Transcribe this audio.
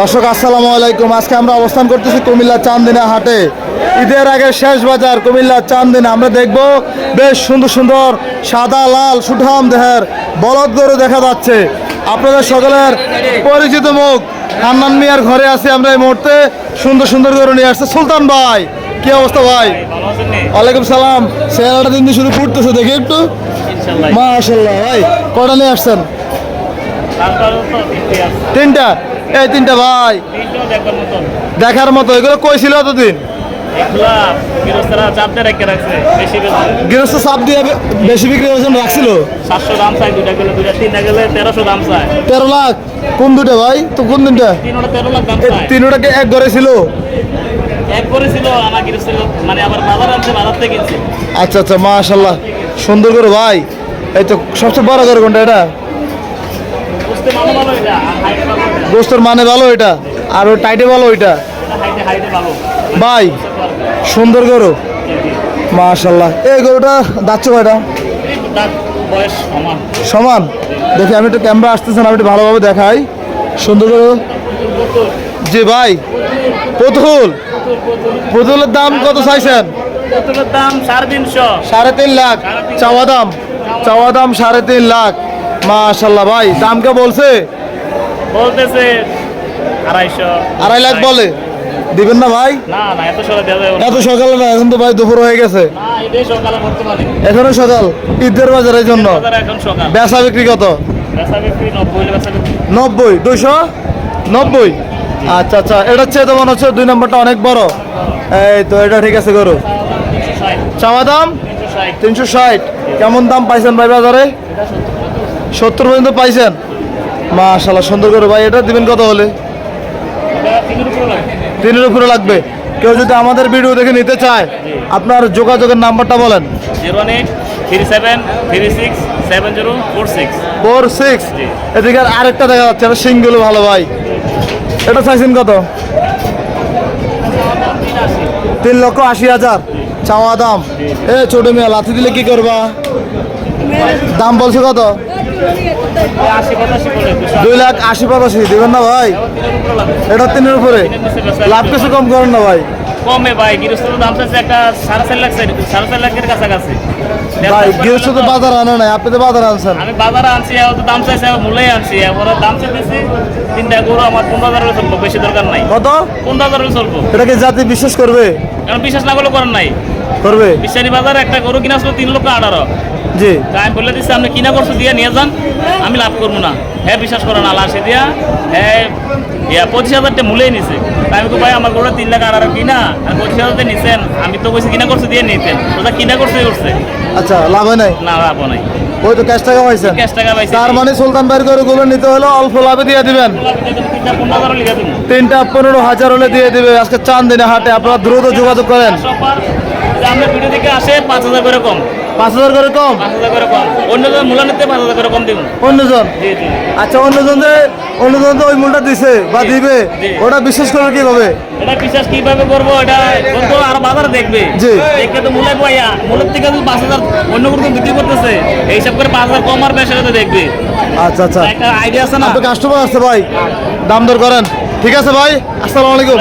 দর্শক, আসসালামু আলাইকুম। আজকে আমরা অবস্থান করতেছি কুমিল্লা চান্দিনা হাটে। ঈদের আগে শেষ বাজার কুমিল্লা চান্দিনা। আমরা দেখব বেশ সুন্দর সুন্দর সাদা, লাল, সুঠাম দেহের বলদ গরু দেখা যাচ্ছে। আপনাদের সকলের পরিচিত মুখ। হান্নান মিয়ার ঘরে আছি আমরা এই মুহূর্তে। সুন্দর সুন্দর গরু নিয়ে আসছে। সুলতান ভাই, কি অবস্থা ভাই? ওয়ালাইকুম সালাম। চেহারাটা দিন শুধু ফুটতেছে দেখি একটু। মাশাল্লাহ ভাই কটা নিয়ে আসছেন? তিনটে এই তিনটা ভাই। দেখার মতো এগুলো কই ছিল এতদিন। বেশি বিক্রি করার রাখছিল 700 দাম চাই, দুইটা গেলে দুইটা, তিনটা গেলে 1300 দাম চাই। তেরো লাখ কোন দুটো ভাই তো কোন তিনটা তিনোটা 13 লাখ দাম এই চাই। তিনটাকে এক আচ্ছা আচ্ছা মাশাল্লাহ সুন্দর করে ভাই এই তো সবচেয়ে বড় ঘর কোনটা এটা বুঝতে ভালো ভালো এটা, আর হাইটে ভালো এটা। গোস্তর মানে ভালো এটা আর ওই টাইটে ভালো ওইটা। ভাই সুন্দর গরু। মাশাল্লাহ এই গরুটা যাচ্ছে কয়টা। সমান। দেখি আমি একটু ক্যামেরা আসতেছেন আমি একটু ভালোভাবে দেখাই। সুন্দর গরু? জি ভাই পুতুল। পুতুলের দাম কত চাইছেন? পুতুলের দাম সাড়ে তিনশো। সাড়ে তিন লাখ। চাওয়া দাম। চাওয়া দাম সাড়ে তিন লাখ। মাশাল্লাহ ভাই দাম কে বলছে? বলতেছে আড়াইশো। আড়াই লাখ বলে। দিবেন না ভাই? না না এত সকালে না। এখন তো ভাই দুপুর হয়ে গেছে। এখনও সকাল ঈদের বাজারের জন্য। বাজার এখন সকাল। বেচা বিক্রি কত? নব্বই দুইশো? নব্বই? আচ্ছা আচ্ছা এটা চেয়ে তো মনে হচ্ছে দুই নম্বরটা অনেক বড়। এই তো এটা ঠিক আছে গরু। চাওয়া দাম? তিনশো ষাট। কেমন দাম পাইছেন ভাই বাজারে? সত্তর পর্যন্ত পাইছেন? মাশাল্লাহ সুন্দর করে। ভাই এটা দিবেন কত হলে? তিনের উপরে লাগবে। কেউ যদি আমাদের ভিডিও দেখে নিতে চায় আপনার যোগাযোগের নাম্বারটা বলেন। Zero eight three seven three six seven zero four six four six এদিকে আরেকটা দেখা যাচ্ছে এটা সিঙ্গুলো ভালো ভাই। এটা চাইছেন কত? তিন লক্ষ আশি হাজার। চাওয়া দাম। এ ছোট মেয়ে লাথি দিলে কি করবা? দাম বলছে কত? দুই লাখ আশি পঁচাশি দেবেন না ভাই? এটা তিনের উপরে। লাভ কিছু কম করেন না ভাই। কমে ভাই গৃহস্থর দাম চাইছে একটা সাড়ে চার লাখ সাড়ে চার লাখের কাছাকাছি। ভাই গৃহস্থ তো বাজার আনে নাই আপনি তো বাজার আনছেন। আমি বাজারে আনছি তো দাম চাইছে আনছি দাম চাইতেছি তিনটা গরু আমার পনেরো হাজার হলে চলবো বেশি দরকার নাই। কত? পনেরো হাজার হলে চলবো। এটাকে জাতি বিশ্বাস করবে? কারণ বিশ্বাস না করলে করেন নাই। করবে? বিশ্বাসী বাজারে একটা গরু কিনা ছিল তিন লক্ষ আঠারো। জি। তা আমি বলে দিচ্ছি আপনি কিনা করছ দিয়ে নিয়ে যান আমি লাভ করব না। হ্যাঁ বিশ্বাস করেন না লাসে দিয়া হ্যাঁ ইয়া পঁচিশ হাজারটা মূলেই নিছে। আমি তো ভাই আমার গরুটা তিন লাখ আঠারো কিনা আর পঁচিশ হাজারটা নিছেন আমি তো বলছি কিনা করছ দিয়ে নিতেন। ওটা কিনা করছে করছে। আচ্ছা লাভ হয় নাই? না লাভ নাই। ওই তো ক্যাশ টাকা পাইছেন। ক্যাশ টাকা পাইছি। তার মানে সুলতান ভাইয়ের গরুগুলো নিতে হলে অল্প লাভে দিয়ে দিবেন। তিনটা পনেরো হাজার হলে দিয়ে দিবে। আজকে চান দিনে হাটে আপনারা দ্রুত যোগাযোগ করেন। আমরা ভিডিও থেকে আসে পাঁচ হাজার করে কম। পাঁচ হাজার করে কম? পাঁচ হাজার করে কম। অন্য জন মূল্য নিতে পাঁচ হাজার করে কম দিব। অন্যজন? আচ্ছা অন্যজন যে অন্যজন তো ওই মূলটা দিছে বা দিবে ওটা বিশ্বাস করবে কীভাবে? এটা বিশ্বাস কীভাবে করব? এটা করব আর বাজার দেখবে। জি। দেখবে তো মূল্য পাইয়া মূল্যের থেকে যদি পাঁচ হাজার অন্য কোনো বিক্রি করতেছে এই হিসাব করে পাঁচ হাজার কম আর বেশি তো দেখবে। আচ্ছা আচ্ছা। একটা আইডিয়া আছে না? কাস্টমার আছে ভাই। দাম দর করেন। ঠিক আছে ভাই আসসালামু আলাইকুম।